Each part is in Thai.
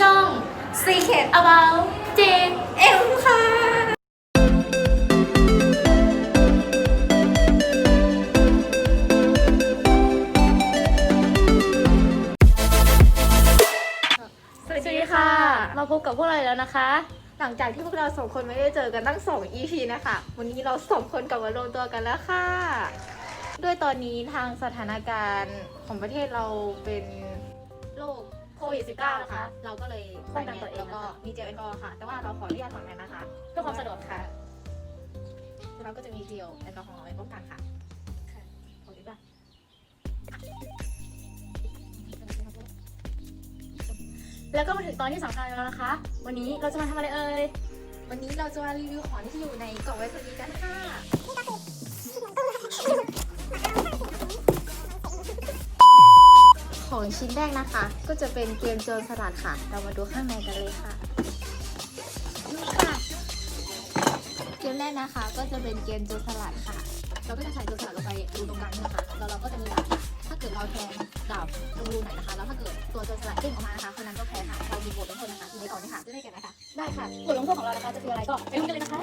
ช่อง Secret About Jane เอ็มค่ะสวัสดีค่ะ มาพบกับพวกเราอีกแล้วนะคะ หลังจากที่พวกเราสองคนไม่ได้เจอกันตั้ง 2 EP นะคะ วันนี้เราสองคนกลับมารวมตัวกันแล้วค่ะ ด้วยตอนนี้ทางสถานการณ์ของประเทศเราเป็นโรค ควิด -19 นะคะ เราก็เลยป้องกันตัวเองแล้วก็นะคะมีเจลแอลกอฮอล์ค่ะ แต่ว่าเราขออนุญาตถอดแมสนะคะ เพื่อความสะดวกค่ะ เราก็จะมีเจลแอลกอฮอล์ไว้ป้องกันค่ะค่ะขอดีป่ะแล้วก็มาถึงตอนที่สำคัญแล้วนะคะ วันนี้เราจะมาทำอะไรเอ่ย วันนี้เราจะมารีวิวของที่อยู่ในกล่องไวท์สนีกันค่ะ ของชิ้นแรกนะคะ ก็จะเป็นเกมโจรสลัดค่ะ เรามาดูข้างในกันเลยค่ะนี่ค่ะเกมแรกนะคะ ก็จะเป็นเกมโจรสลัดค่ะ เราก็จะใส่โจรสลัดลงไปรูตรงกลางนะคะแล้วเราก็จะมีดาบถ้าเกิดเราแทงดาบตรงรูไหนนะคะ แล้วถ้าเกิดตัวโจรสลัดเด้งออกมานะคะคนนั้นก็แพ้ค่ะ เรามีบทลงโทษนะคะอยู่ในกล่องนี้ค่ะจะได้กันนคะได้ค่ะบทลงโทษของเรานะคะจะคืออะไรก็ไปดูกันเลยนะคะ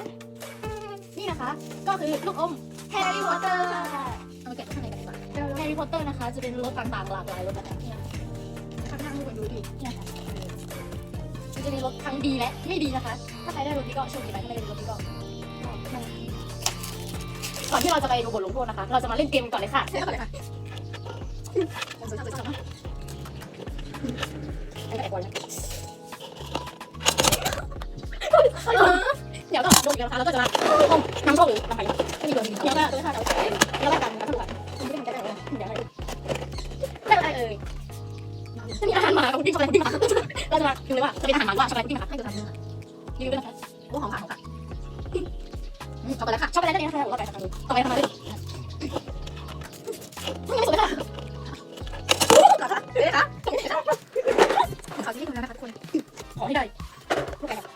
นี่นะคะ ก็คือลูกอมแฮร์รี่พอตเตอร์เอามาแกะข้างในกัน แฮร์รี่พอตเตอร์นะคะ จะเป็นรสต่างๆหลากหลายรสแบบนี้นะคะข้างๆทุกคนดูดิเนี่ยค่ะมันจะมีรสทั้งดีและไม่ดีนะคะ ถ้าใครได้รสนี้ก็โชคดีไปถ้าไม่ได้รสนี้ก็ก่อนที่เราจะไปดูบทลงโทษนะคะ เราจะมาเล่นเกมก่อนเลยค่ะเท่าไหร่คะผมสนใจจะชอบมากไม่ได้บอลนะเดี๋ยวก็โดนอีกแล้วนะคะแล้วก็จะมาต้มน้ำส้มหรือน้ำไผ่ไม่มีโดนเดี๋ยวก็ตัวค่ะแล้วก็กันนะทุกคนคุณไม่ได้กัน เดี๋ยวอะไรได้อะไรเอ่ยจะมีอาหารหมากับพี่ช็อกโกแลตพี่หมาเราจะมาดูเลยว่าจะเป็นอาหารหมาว่าช็อกโกแลตพี่หมาให้ดูทำเนื้อรีวิวด้วยนะคะโอ้หอมค่ะหอมค่ะเอาไปแล้วค่ะช็อกโกแลตได้เลยนะคะเราไปทำเลยต่อไปทำอะไรไม่สวยค่ะเหรอคะเดี๋ยวนะคะขอที่ดูแล้วนะคะทุกคนขอให้ได้ลูกไก่ค่ะ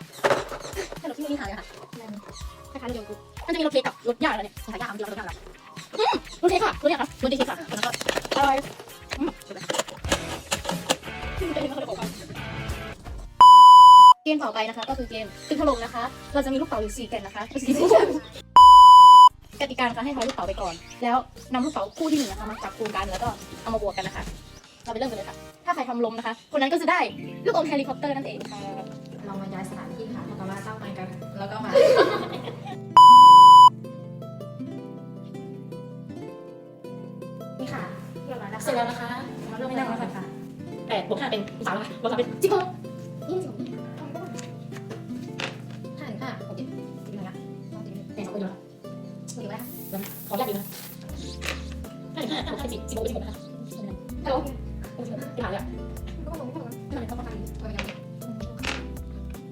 ขนมที่นี่หายเลยค่ะคล้ายๆเดียวกูมันจะมีรสเค้กกับรสหญ้าอะไรเนี่ยสายยางเดียวกันแล้วร สเค้กค่ะรสหญ้าค่ะรสเค้กค่ะแล้วก็อร่อยเกมต่อไปนะคะ ก็คือเกมตึกถล่มนะคะ เราจะมีลูกเต๋าอยู่สี่แก่นนะคะสี่ลูกกติกานะคะให้ทายลูกเต๋าไปก่อน แล้วนำลูกเต๋าคู่ที่หนึ่งนะคะมาจับคูกันแล้วก็เอามาบวกกันนะคะ เราไปเริ่มกันเลยค่ะ ถ้าใครทำลมนะคะ คนนั้นก็จะได้ลูกอมแฮร์รี่พอตเตอร์นั่นเองค่ะ เรามาย้ายสถานที่ค่ะเรามาตั้งไมค์กัน แล้วก็มา เรียบร้อยแล้วเสร็จแล้วนะคะมาเริ่มไม่นั่งแล้วค่ะแปดบวกห้าเป็นสามแล้วค่ะบวกสามเป็นสิบหกยี่สิบห้าถึงห้าหกเจ็ดสิบหนึ่งนะสองสิบเป็นสองคนเดียวสิบหนึ่งแล้วค่ะขออนุญาตดีนะห้าถึงห้าห้าสิบสิบหกเป็นสิบหกนะคะฮัลโหลพี่ถามเลยอะก็ลงก็ลงทำไมต้องประกันทำไมยัง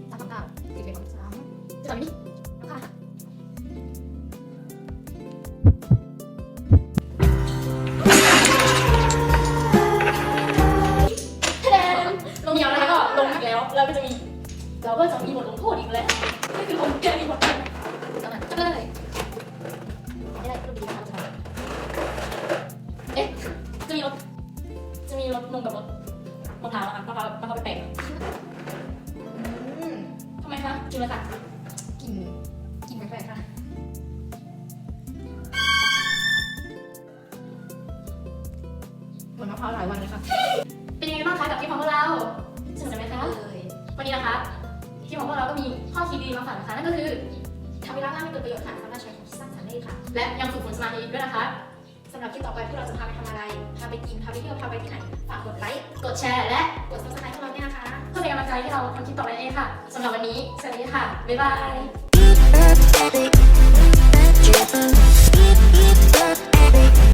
สามสามเก้าสิบเอ็ดสามจะทำนี่ เราก็จะมีบทลงโทษอีกแล้วนี่คือผมแกมีบทลงแล้วมันก็เลยไม่ได้ก็ดีนะเอ๊ะจะมีรถจะมีรถนมกับรถมะพร้าวนะคะมะพร้าวมะพร้าวแปลกทำไมคะกินเลยค่ะกลิ่นกลิ่นแปลกๆค่ะเหมือนมะพร้าวหลายวันเลยค่ะ นะคะนั่นก็คือทำเวลาว่างให้เกิดประโยชน์ค่ะสามารถใช้ของสร้างสรรค์ได้ค่ะ และยังฝึกฝนสมาธิด้วยนะคะสำหรับคลิปต่อไปพวกเราจะพาไปทำอะไร พาไปกิน พาไปเที่ยว พาไปที่ไหน ฝากกดไลค์ กดแชร์ และกด subscribe พวกเราด้วยนะคะ เพื่อเป็นกำลังใจให้เราทำคลิปต่อไปเองค่ะสำหรับวันนี้ สวัสดีค่ะ บ๊ายบาย